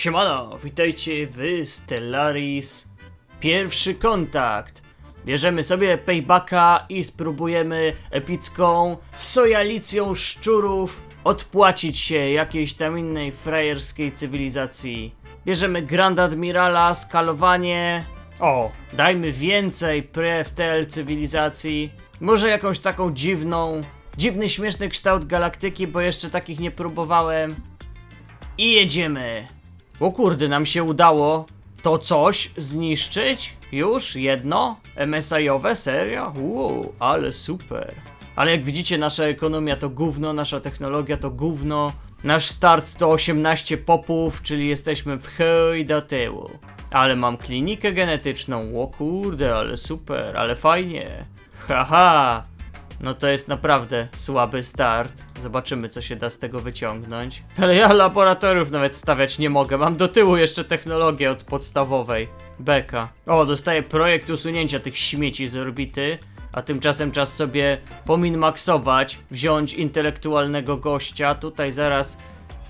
Siemano, witajcie w Stellaris. Pierwszy kontakt. Bierzemy sobie paybacka i spróbujemy epicką sojalicją szczurów odpłacić się jakiejś tam innej frajerskiej cywilizacji. Bierzemy Grand Admirala, skalowanie. O, dajmy więcej preftel cywilizacji. Może jakąś taką dziwną, dziwny, śmieszny kształt galaktyki, bo jeszcze takich nie próbowałem. I jedziemy. O kurde, nam się udało to coś zniszczyć? Już jedno? MSI-owe? Serio? Uuu, ale super. Ale jak widzicie, nasza ekonomia to gówno, nasza technologia to gówno. Nasz start to 18 popów, czyli jesteśmy w chuj do tyłu. Ale mam klinikę genetyczną, o kurde, ale super, ale fajnie. Haha, no to jest naprawdę słaby start. Zobaczymy, co się da z tego wyciągnąć. Ale ja laboratoriów nawet stawiać nie mogę. Mam do tyłu jeszcze technologię od podstawowej. Beka. O, dostaję projekt usunięcia tych śmieci z orbity. A tymczasem czas sobie pominmaksować, wziąć intelektualnego gościa. Tutaj zaraz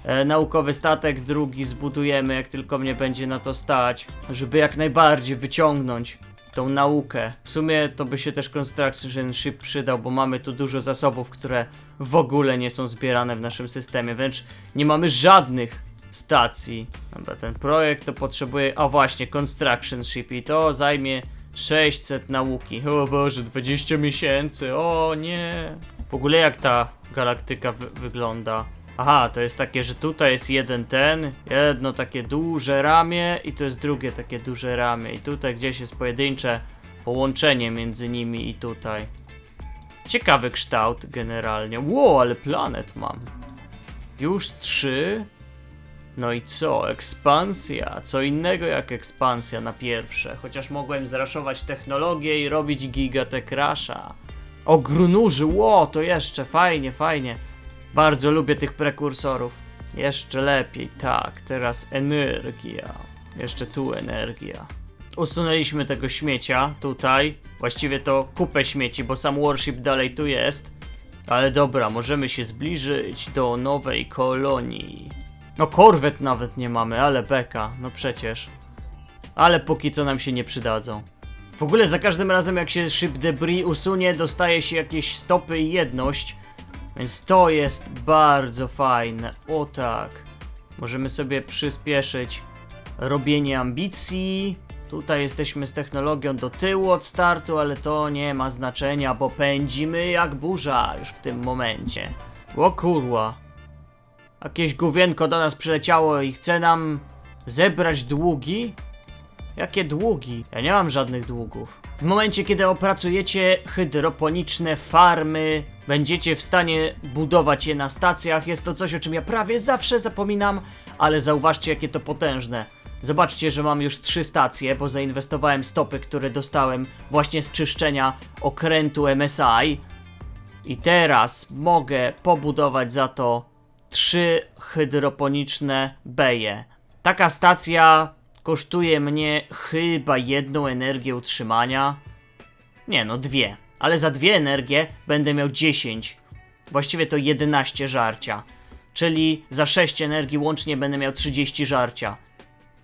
e, naukowy statek drugi zbudujemy, jak tylko mnie będzie na to stać, żeby jak najbardziej wyciągnąć tą naukę. W sumie to by się też Construction Ship przydał, bo mamy tu dużo zasobów, które w ogóle nie są zbierane w naszym systemie, wręcz nie mamy żadnych stacji. Dobra, ten projekt to potrzebuje, a właśnie, Construction Ship i to zajmie 600 nauki. O Boże, 20 miesięcy, o nie. W ogóle jak ta galaktyka wy wygląda? Aha, to jest takie, że tutaj jest jeden ten, jedno takie duże ramię i tu jest drugie takie duże ramię i tutaj gdzieś jest pojedyncze połączenie między nimi i tutaj. Ciekawy kształt generalnie. Ło, ale planet mam. Już trzy. No i co? Ekspansja. Co innego jak ekspansja na pierwsze. Chociaż mogłem zraszować technologię i robić gigatech rasha. O grunuży, ło, to jeszcze fajnie, fajnie. Bardzo lubię tych prekursorów. Jeszcze lepiej, tak. Teraz energia. Jeszcze tu energia. Usunęliśmy tego śmiecia tutaj. Właściwie to kupę śmieci, bo sam Warship dalej tu jest. Ale dobra, możemy się zbliżyć do nowej kolonii. No korwet nawet nie mamy, ale beka. No przecież. Ale póki co nam się nie przydadzą. W ogóle za każdym razem jak się szyb debris usunie, dostaje się jakieś stopy i jedność. Więc to jest bardzo fajne. O tak. Możemy sobie przyspieszyć robienie ambicji. Tutaj jesteśmy z technologią do tyłu od startu, ale to nie ma znaczenia, bo pędzimy jak burza już w tym momencie. O kurwa. Jakieś gówienko do nas przyleciało i chce nam zebrać długi? Jakie długi? Ja nie mam żadnych długów. W momencie, kiedy opracujecie hydroponiczne farmy, będziecie w stanie budować je na stacjach. Jest to coś, o czym ja prawie zawsze zapominam, ale zauważcie, jakie to potężne. Zobaczcie, że mam już trzy stacje, bo zainwestowałem stopy, które dostałem właśnie z czyszczenia okrętu MSI. I teraz mogę pobudować za to trzy hydroponiczne beje. Taka stacja kosztuje mnie chyba jedną energię utrzymania. Nie no, dwie. Ale za dwie energie będę miał 10. Właściwie to 11 żarcia. Czyli za 6 energii łącznie będę miał 30 żarcia.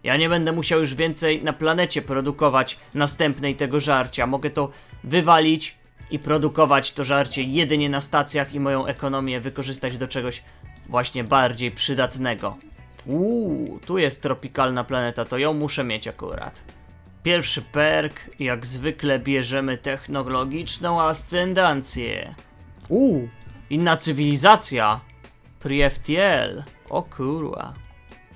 Ja nie będę musiał już więcej na planecie produkować następnej tego żarcia. Mogę to wywalić i produkować to żarcie jedynie na stacjach i moją ekonomię wykorzystać do czegoś właśnie bardziej przydatnego. Uuu, tu jest tropikalna planeta, to ją muszę mieć akurat. Pierwszy perk, jak zwykle bierzemy technologiczną ascendancję. Uuu, inna cywilizacja. Prieftiel. O kurwa.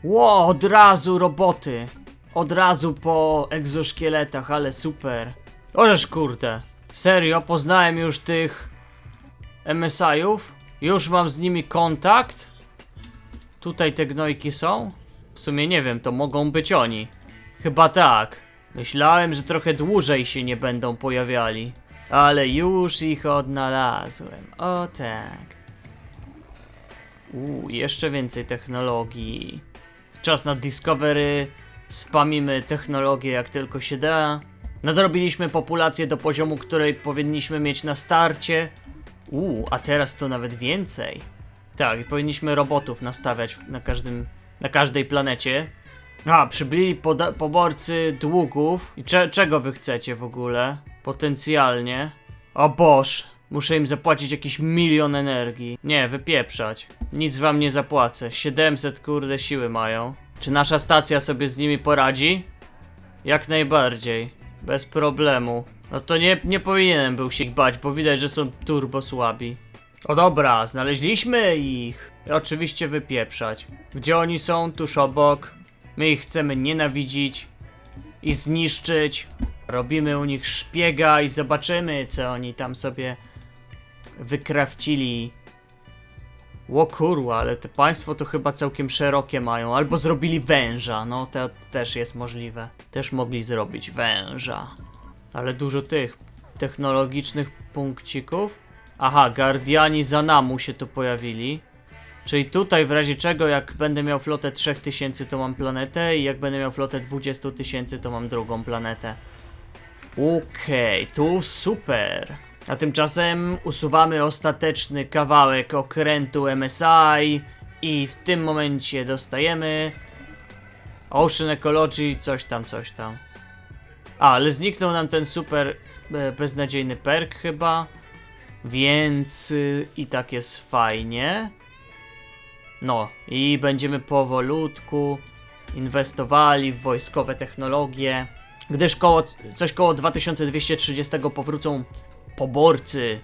Ło, od razu roboty. Od razu po egzoszkieletach, ale super. Ożeż kurde. Serio, poznałem już tych MSI-ów. Już mam z nimi kontakt. Tutaj te gnojki są? W sumie nie wiem, to mogą być oni. Chyba tak. Myślałem, że trochę dłużej się nie będą pojawiali. Ale już ich odnalazłem. O tak. Uuu, jeszcze więcej technologii. Czas na Discovery. Spamimy technologię jak tylko się da. Nadrobiliśmy populację do poziomu, której powinniśmy mieć na starcie. Uuu, a teraz to nawet więcej. Tak, powinniśmy robotów nastawiać na każdym, na każdej planecie. A, przybyli poborcy długów. I cze- czego wy chcecie w ogóle? Potencjalnie. O boż, muszę im zapłacić jakiś milion energii. Nie, wypieprzać. Nic wam nie zapłacę. 700 kurde siły mają. Czy nasza stacja sobie z nimi poradzi? Jak najbardziej. Bez problemu. No to nie, nie powinienem był się ich bać, bo widać, że są turbo słabi. O dobra, znaleźliśmy ich. Oczywiście wypieprzać. Gdzie oni są? Tuż obok. My ich chcemy nienawidzić i zniszczyć. Robimy u nich szpiega i zobaczymy, co oni tam sobie wykrawcili. Ło kurwa, ale te państwo to chyba całkiem szerokie mają. Albo zrobili węża, no to też jest możliwe. Też mogli zrobić węża. Ale dużo tych technologicznych punkcików. Aha, Guardiani Zanamu się tu pojawili. Czyli tutaj w razie czego, jak będę miał flotę 3000, to mam planetę, i jak będę miał flotę 20 tysięcy, to mam drugą planetę. Okej, tu super. A tymczasem usuwamy ostateczny kawałek okrętu MSI i w tym momencie dostajemy Ocean Ecology, coś tam, coś tam. A, ale zniknął nam ten super e, beznadziejny perk chyba, więc y, i tak jest fajnie. No, i będziemy powolutku inwestowali w wojskowe technologie, gdyż koło, coś koło 2230 powrócą poborcy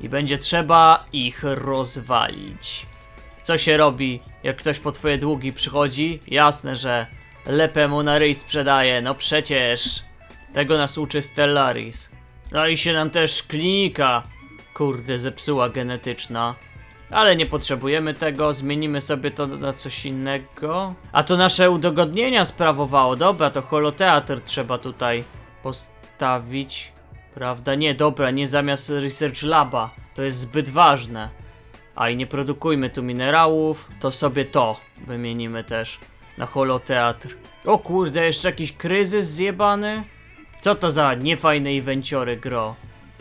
i będzie trzeba ich rozwalić. Co się robi, jak ktoś po twoje długi przychodzi? Jasne, że lepę mu na ryj sprzedaje, no przecież. Tego nas uczy Stellaris. No i się nam też klinika, kurde, zepsuła genetyczna. Ale nie potrzebujemy tego, zmienimy sobie to na coś innego. A to nasze udogodnienia sprawowało, dobra, to holoteatr trzeba tutaj postawić. Prawda? Nie, dobra, nie zamiast Research Laba, to jest zbyt ważne. A i nie produkujmy tu minerałów, to sobie to wymienimy też na holoteatr. O kurde, jeszcze jakiś kryzys zjebany? Co to za niefajne evenciory gro?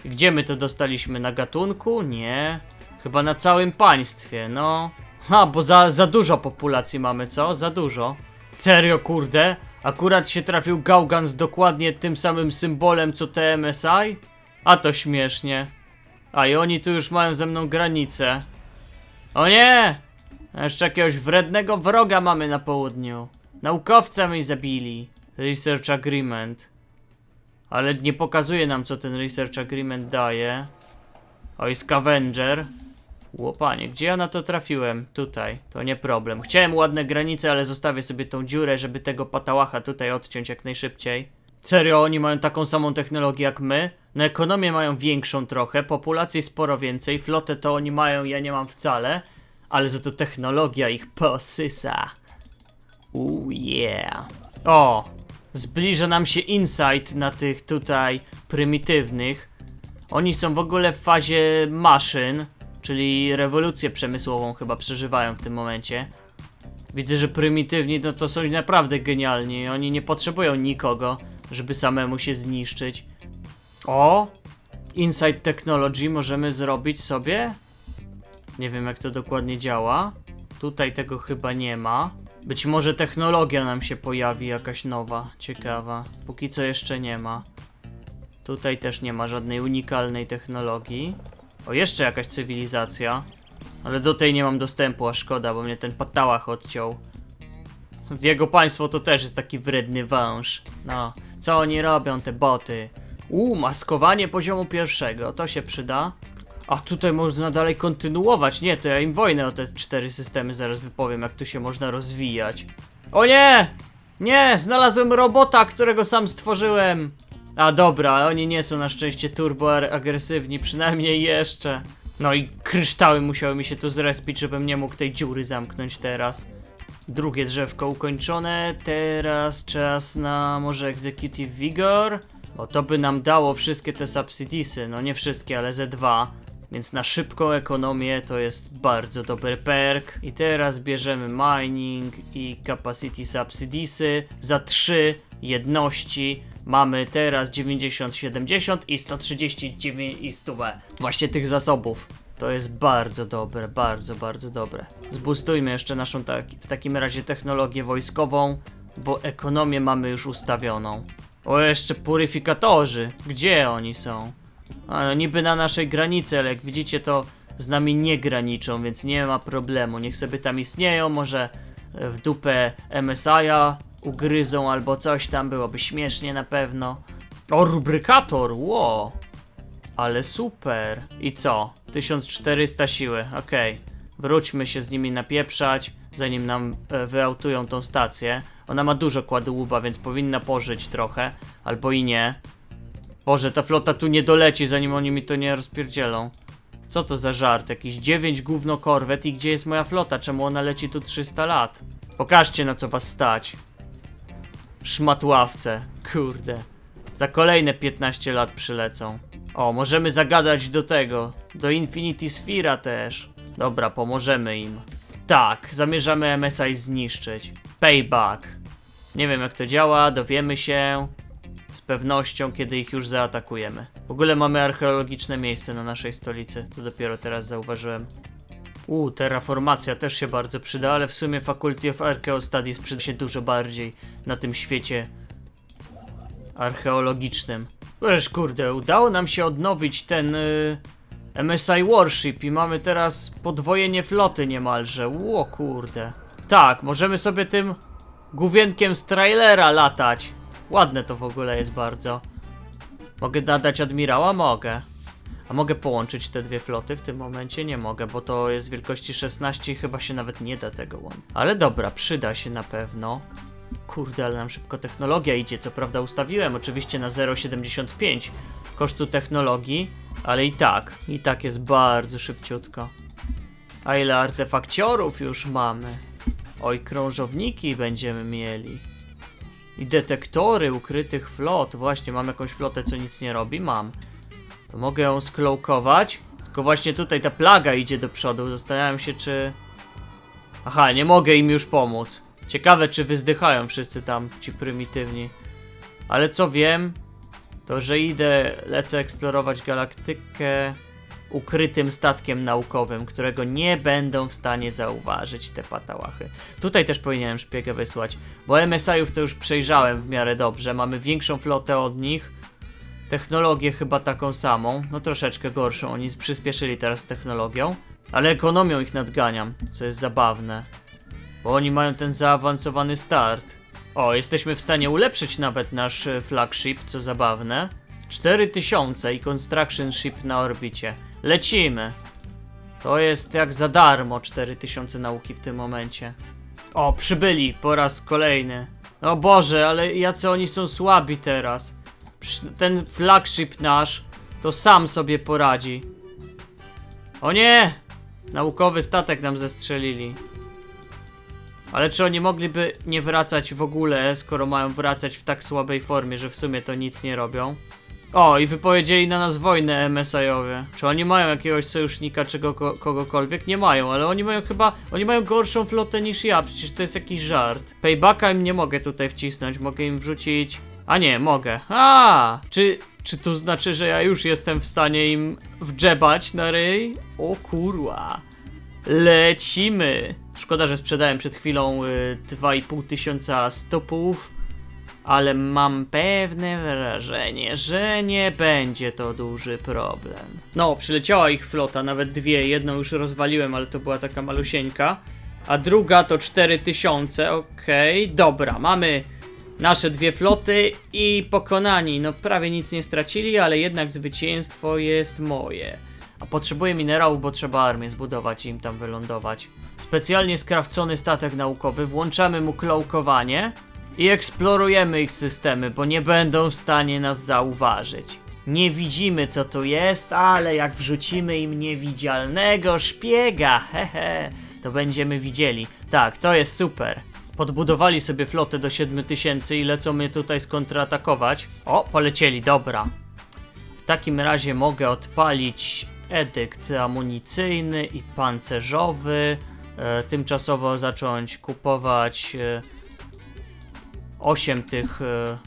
Gdzie my to dostaliśmy? Na gatunku? Nie. Chyba na całym państwie, no. Ha, bo za, za dużo populacji mamy, co? Za dużo. Serio, kurde? Akurat się trafił Gaugan z dokładnie tym samym symbolem co TMSI? A to śmiesznie. A i oni tu już mają ze mną granicę. O nie! Jeszcze jakiegoś wrednego wroga mamy na południu. Naukowca mi zabili. Research Agreement. Ale nie pokazuje nam co ten Research Agreement daje. Oj, Scavenger. Łopanie, gdzie ja na to trafiłem? Tutaj, to nie problem. Chciałem ładne granice, ale zostawię sobie tą dziurę, żeby tego patałacha tutaj odciąć jak najszybciej. Serio, oni mają taką samą technologię jak my? Na ekonomię mają większą trochę, populacji sporo więcej, flotę to oni mają, ja nie mam wcale. Ale za to technologia ich posysa. Ooh yeah. O! Zbliża nam się insight na tych tutaj prymitywnych. Oni są w ogóle w fazie maszyn, czyli rewolucję przemysłową chyba przeżywają w tym momencie. Widzę, że prymitywni no to są naprawdę genialni. Oni nie potrzebują nikogo, żeby samemu się zniszczyć. O! Inside Technology możemy zrobić sobie? Nie wiem jak to dokładnie działa. Tutaj tego chyba nie ma. Być może technologia nam się pojawi jakaś nowa, ciekawa. Póki co jeszcze nie ma. Tutaj też nie ma żadnej unikalnej technologii. O, jeszcze jakaś cywilizacja. Ale do tej nie mam dostępu, a szkoda, bo mnie ten patałach odciął. Jego państwo to też jest taki wredny wąż. No, co oni robią, te boty? Uuu, maskowanie poziomu pierwszego, to się przyda. A tutaj można dalej kontynuować. Nie, to ja im wojnę o te cztery systemy zaraz wypowiem, jak tu się można rozwijać. O nie! Nie, znalazłem robota, którego sam stworzyłem. A dobra, oni nie są na szczęście turbo agresywni, przynajmniej jeszcze. No i kryształy musiały mi się tu zrespić, żebym nie mógł tej dziury zamknąć teraz. Drugie drzewko ukończone, teraz czas na może Executive Vigor? Bo to by nam dało wszystkie te subsidiesy, no nie wszystkie, ale ze dwa. Więc na szybką ekonomię to jest bardzo dobry perk. I teraz bierzemy mining i capacity subsidiesy za trzy jedności. Mamy teraz 90, 70 i 139 i 100. Właśnie tych zasobów. To jest bardzo dobre, bardzo, bardzo dobre. Zbustujmy jeszcze naszą tak, w takim razie technologię wojskową. bo ekonomię mamy już ustawioną. O, jeszcze puryfikatorzy. Gdzie oni są? A, no niby na naszej granicy, ale jak widzicie to z nami nie graniczą, więc nie ma problemu. Niech sobie tam istnieją, może w dupę MSI-a ugryzą albo coś tam, byłoby śmiesznie na pewno. O, rubrykator, ło! Ale super. I co? 1400 siły, okej. Wróćmy się z nimi napieprzać, zanim nam e, wyautują tą stację. Ona ma dużo kładłuba, więc powinna pożyć trochę, albo i nie. Boże, ta flota tu nie doleci, zanim oni mi to nie rozpierdzielą. Co to za żart? Jakiś 9 gówno korwet i gdzie jest moja flota? Czemu ona leci tu 300 lat? Pokażcie na co was stać. Szmatławce, kurde. Za kolejne 15 lat przylecą. O, możemy zagadać do tego. Do Infinity Sphera też. Dobra, pomożemy im. Tak, zamierzamy MSI zniszczyć. Payback. Nie wiem jak to działa, dowiemy się z pewnością, kiedy ich już zaatakujemy. W ogóle mamy archeologiczne miejsce na naszej stolicy. To dopiero teraz zauważyłem. U, terraformacja też się bardzo przyda, ale w sumie Faculty of Archaeo Studies przyda się dużo bardziej na tym świecie archeologicznym. Wiesz, kurde, udało nam się odnowić ten y, MSI Warship i mamy teraz podwojenie floty niemalże. Ło, kurde. Tak, możemy sobie tym główienkiem z trailera latać. Ładne to w ogóle jest bardzo. Mogę nadać admirała? Mogę. A mogę połączyć te dwie floty w tym momencie? Nie mogę, bo to jest wielkości 16 i chyba się nawet nie da tego łączyć. Ale dobra, przyda się na pewno. Kurde, ale nam szybko technologia idzie. Co prawda ustawiłem oczywiście na 0,75 kosztu technologii, ale i tak, i tak jest bardzo szybciutko. A ile artefakciorów już mamy? Oj, krążowniki będziemy mieli. I detektory ukrytych flot. Właśnie, mam jakąś flotę, co nic nie robi? Mam. To mogę ją sklołkować. Tylko właśnie tutaj ta plaga idzie do przodu. Zastanawiam się, czy... Aha, nie mogę im już pomóc. Ciekawe, czy wyzdychają wszyscy tam, ci prymitywni. Ale co wiem, to że idę, lecę eksplorować galaktykę ukrytym statkiem naukowym, którego nie będą w stanie zauważyć te patałachy. Tutaj też powinienem szpiegę wysłać, bo MSI-ów to już przejrzałem w miarę dobrze, mamy większą flotę od nich, technologię chyba taką samą, no troszeczkę gorszą, oni przyspieszyli teraz technologią, ale ekonomią ich nadganiam, co jest zabawne, bo oni mają ten zaawansowany start. O, jesteśmy w stanie ulepszyć nawet nasz e, flagship, co zabawne. 4000 i construction ship na orbicie. Lecimy. To jest jak za darmo 4000 nauki w tym momencie. O, przybyli po raz kolejny. O Boże, ale jacy oni są słabi teraz. Ten flagship nasz to sam sobie poradzi. O nie! Naukowy statek nam zestrzelili. Ale czy oni mogliby nie wracać w ogóle, skoro mają wracać w tak słabej formie, że w sumie to nic nie robią? O, i wypowiedzieli na nas wojnę MSI-owie. Czy oni mają jakiegoś sojusznika, czego ko kogokolwiek? Nie mają, ale oni mają chyba, oni mają gorszą flotę niż ja, przecież to jest jakiś żart. Paybacka im nie mogę tutaj wcisnąć, mogę im wrzucić... A nie, mogę. A, czy, czy to znaczy, że ja już jestem w stanie im wdżebać na ryj? O kurwa. Lecimy! Szkoda, że sprzedałem przed chwilą y, 2,5 tysiąca stopów, ale mam pewne wrażenie, że nie będzie to duży problem. No, przyleciała ich flota, nawet dwie. Jedną już rozwaliłem, ale to była taka malusieńka. A druga to 4000, okej, dobra, mamy nasze dwie floty i pokonani. No, prawie nic nie stracili, ale jednak zwycięstwo jest moje. A potrzebuję minerałów, bo trzeba armię zbudować i im tam wylądować. Specjalnie skrawcony statek naukowy, włączamy mu klołkowanie i eksplorujemy ich systemy, bo nie będą w stanie nas zauważyć. Nie widzimy co tu jest, ale jak wrzucimy im niewidzialnego szpiega, hehe, to będziemy widzieli. Tak, to jest super. Podbudowali sobie flotę do 7000 i lecą mnie tutaj skontratakować. O, polecieli, dobra. W takim razie mogę odpalić edykt amunicyjny i pancerzowy. E, tymczasowo zacząć kupować e, 8 tych e,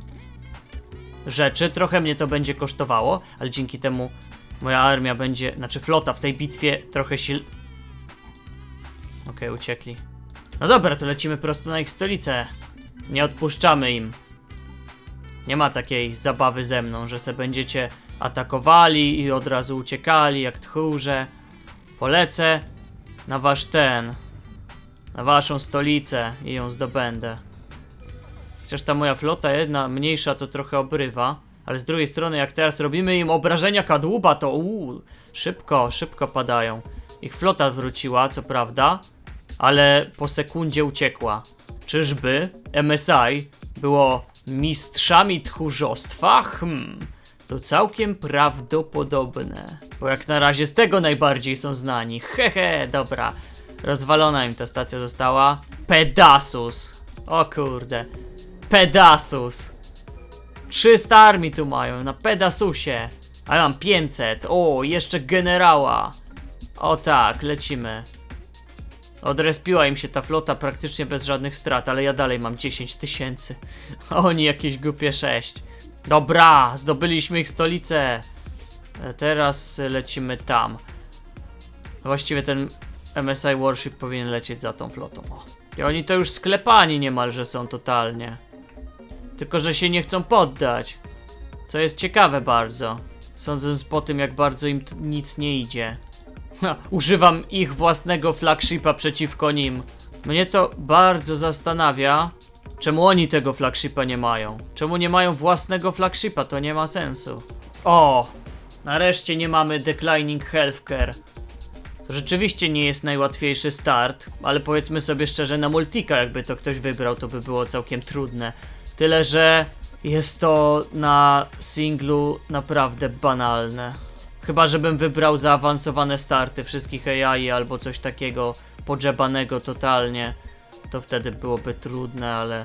rzeczy. Trochę mnie to będzie kosztowało, ale dzięki temu moja armia będzie, znaczy flota w tej bitwie trochę sil... Okej, uciekli. No dobra, to lecimy prosto na ich stolicę. Nie odpuszczamy im. Nie ma takiej zabawy ze mną, że se będziecie atakowali i od razu uciekali jak tchórze. Polecę na wasz ten, na waszą stolicę i ją zdobędę. Chociaż ta moja flota jedna mniejsza to trochę obrywa, ale z drugiej strony jak teraz robimy im obrażenia kadłuba to szybko, szybko padają. Ich flota wróciła, co prawda, ale po sekundzie uciekła. Czyżby MSI było mistrzami tchórzostwa? Hmm, to całkiem prawdopodobne. Bo jak na razie z tego najbardziej są znani. Hehe, dobra. Rozwalona im ta stacja została. Pedasus. O kurde. Pedasus. 300 armii tu mają, na Pedasusie. A ja mam 500. O, jeszcze generała. O tak, lecimy. Odrespiła im się ta flota praktycznie bez żadnych strat, ale ja dalej mam 10 tysięcy. A Oni jakieś głupie 6. Dobra, zdobyliśmy ich stolicę. E, Teraz lecimy tam. Właściwie ten MSI Warship powinien lecieć za tą flotą. O. I oni to już sklepani niemalże są totalnie. Tylko, że się nie chcą poddać. Co jest ciekawe bardzo. Sądząc po tym, jak bardzo im nic nie idzie. Ha, używam ich własnego flagshipa przeciwko nim. Mnie to bardzo zastanawia, czemu oni tego flagshipa nie mają. Czemu nie mają własnego flagshipa? To nie ma sensu. O! Nareszcie nie mamy Declining Healthcare. Rzeczywiście nie jest najłatwiejszy start, ale powiedzmy sobie szczerze, na Multika jakby to ktoś wybrał, to by było całkiem trudne. Tyle, że jest to na singlu naprawdę banalne. Chyba, żebym wybrał zaawansowane starty wszystkich AI albo coś takiego podżebanego totalnie, to wtedy byłoby trudne, ale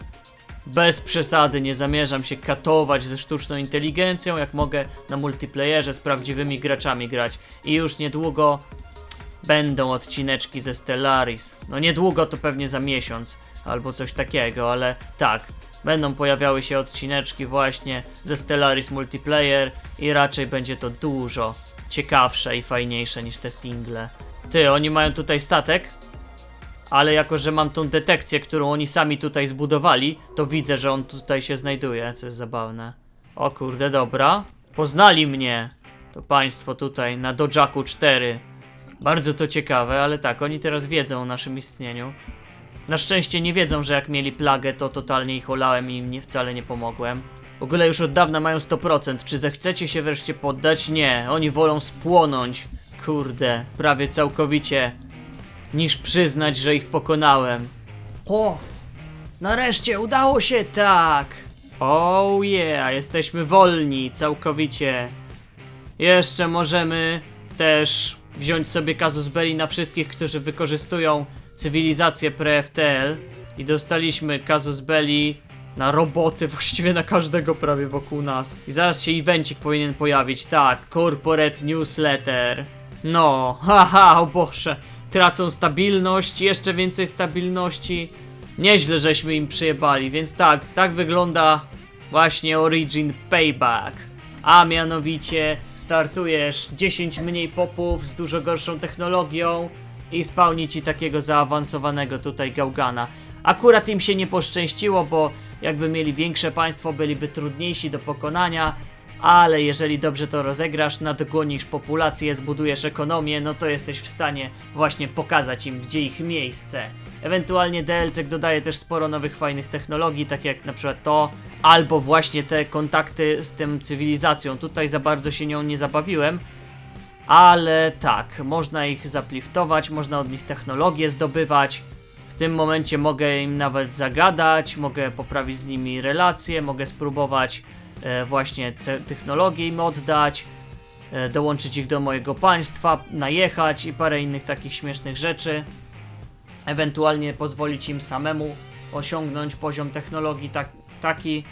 bez przesady nie zamierzam się katować ze sztuczną inteligencją, jak mogę na multiplayerze z prawdziwymi graczami grać. I już niedługo będą odcineczki ze Stellaris. No niedługo to pewnie za miesiąc albo coś takiego, ale tak, będą pojawiały się odcineczki właśnie ze Stellaris Multiplayer i raczej będzie to dużo ciekawsze i fajniejsze niż te single. Ty, oni mają tutaj statek, ale jako, że mam tą detekcję, którą oni sami tutaj zbudowali, to widzę, że on tutaj się znajduje, co jest zabawne. O kurde, dobra. Poznali mnie. To państwo tutaj na Dojaku 4. Bardzo to ciekawe, ale tak, oni teraz wiedzą o naszym istnieniu. Na szczęście nie wiedzą, że jak mieli plagę, to totalnie ich olałem i im nie, wcale nie pomogłem. W ogóle już od dawna mają 100%. Czy zechcecie się wreszcie poddać? Nie, oni wolą spłonąć. Kurde, prawie całkowicie. Niż przyznać, że ich pokonałem. O! Nareszcie udało się tak! Oh yeah, jesteśmy wolni całkowicie. Jeszcze możemy też wziąć sobie kazus belli na wszystkich, którzy wykorzystują cywilizację pre-FTL i dostaliśmy kazus belli na roboty, właściwie na każdego prawie wokół nas. I zaraz się evencik powinien pojawić, tak, corporate newsletter. No, haha, o Boże, tracą stabilność, jeszcze więcej stabilności. Nieźle żeśmy im przyjebali, więc tak, tak wygląda właśnie Origin Payback. A mianowicie startujesz 10 mniej popów z dużo gorszą technologią i spełni ci takiego zaawansowanego tutaj gałgana. Akurat im się nie poszczęściło, bo jakby mieli większe państwo, byliby trudniejsi do pokonania, ale jeżeli dobrze to rozegrasz, nadgonisz populację, zbudujesz ekonomię, no to jesteś w stanie właśnie pokazać im, gdzie ich miejsce. Ewentualnie DLC dodaje też sporo nowych fajnych technologii, tak jak na przykład to, albo właśnie te kontakty z tym cywilizacją. Tutaj za bardzo się nią nie zabawiłem, ale tak, można ich zapliftować, można od nich technologię zdobywać. W tym momencie mogę im nawet zagadać, mogę poprawić z nimi relacje, mogę spróbować e, właśnie technologię im oddać, e, dołączyć ich do mojego państwa, najechać i parę innych takich śmiesznych rzeczy. Ewentualnie pozwolić im samemu osiągnąć poziom technologii tak, taki,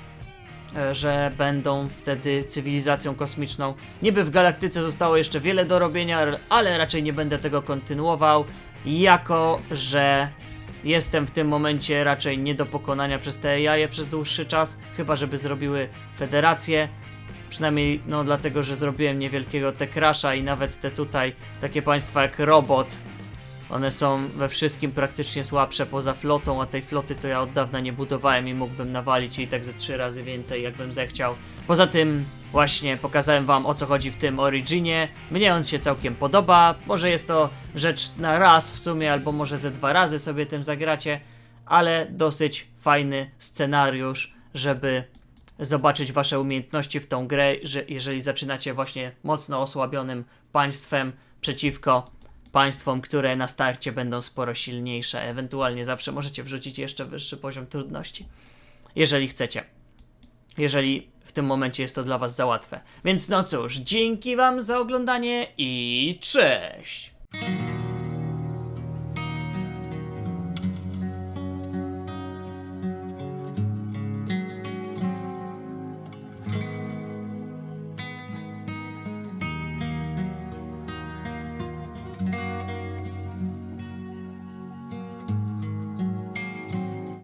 że będą wtedy cywilizacją kosmiczną. Niby w galaktyce zostało jeszcze wiele do robienia, ale raczej nie będę tego kontynuował, jako że jestem w tym momencie raczej nie do pokonania przez te jaje przez dłuższy czas, chyba żeby zrobiły federację. Przynajmniej no dlatego, że zrobiłem niewielkiego Tekrasza i nawet te tutaj takie państwa jak Robot One są we wszystkim praktycznie słabsze poza flotą, a tej floty to ja od dawna nie budowałem i mógłbym nawalić jej tak ze trzy razy więcej, jakbym zechciał. Poza tym, właśnie pokazałem wam o co chodzi w tym Originie. Mnie on się całkiem podoba. Może jest to rzecz na raz w sumie, albo może ze dwa razy sobie tym zagracie, ale dosyć fajny scenariusz, żeby zobaczyć wasze umiejętności w tą grę, że jeżeli zaczynacie właśnie mocno osłabionym państwem przeciwko państwom, które na starcie będą sporo silniejsze. Ewentualnie zawsze możecie wrzucić jeszcze wyższy poziom trudności, jeżeli chcecie. Jeżeli w tym momencie jest to dla was za łatwe. Więc no cóż, dzięki wam za oglądanie i cześć!